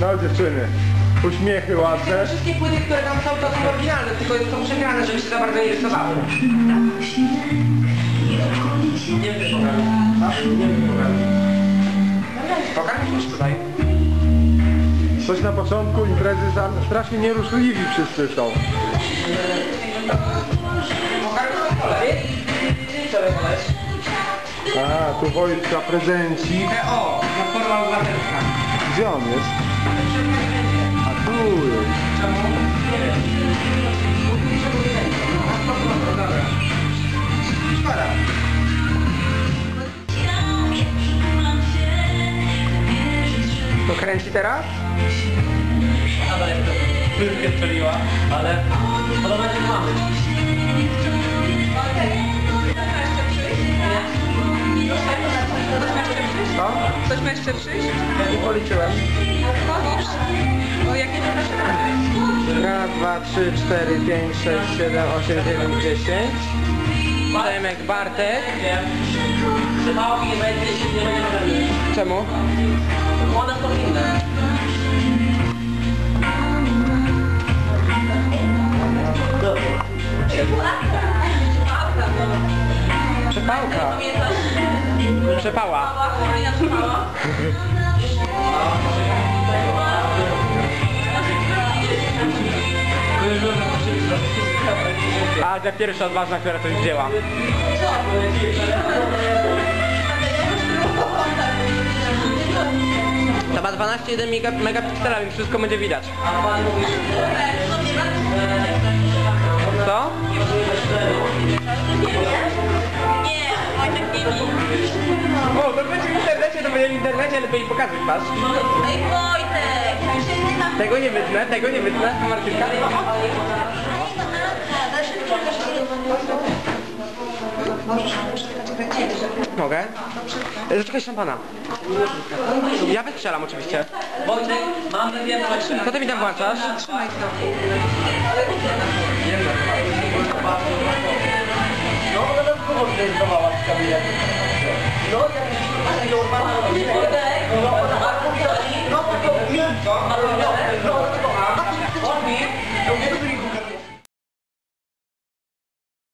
No dziewczyny, uśmiechy ładne. Wszystkie płyty, które tam są, to są oryginalne, tylko są przegrane, żeby się za bardzo nie rysowały. Nie wiem, pokażę. Nie wiem, pokażę. Pokażę tutaj. Coś na początku imprezy tam strasznie nieruszliwi wszyscy są. Na. A, tu Wojtka prezencik. O, Platforma Obywatelska. Gdzie on jest? Kręci teraz? Nadal jak to strzeliła, ale podoba się mamy. Co? Ktoś ma jeszcze przyjść? Ja nie policzyłem. Policz. O jakie to masz rady? Raz, dwa, trzy, cztery, pięć, sześć, siedem, osiem, dziewięć, dziesięć. Przemek, Bartek. Nie. Przypałki nie będzie, nie będzie problemu. Czemu? Są inne. Przepałka. Przepała. A ta pierwsza odważna, która to wzięła. To ma 12,1 mega, megapiksela, więc wszystko będzie widać. Co? Nie, Wojtek nie. O, to będzie w internecie, to będzie w internecie, lepiej pokazać, patrz. Ej, Wojtek! Tego nie wytnę, tego nie wytnę, Martynka. Mogę? E, Zaczekaj szampana. Ja wystrzelam oczywiście. Wojtek, mamy Co ty mi tam włączasz? Trzymaj to. No, ona nas głową zdecydowała z kabinetu. No, jak normalna No, ona ma no, miękką, ale no, no,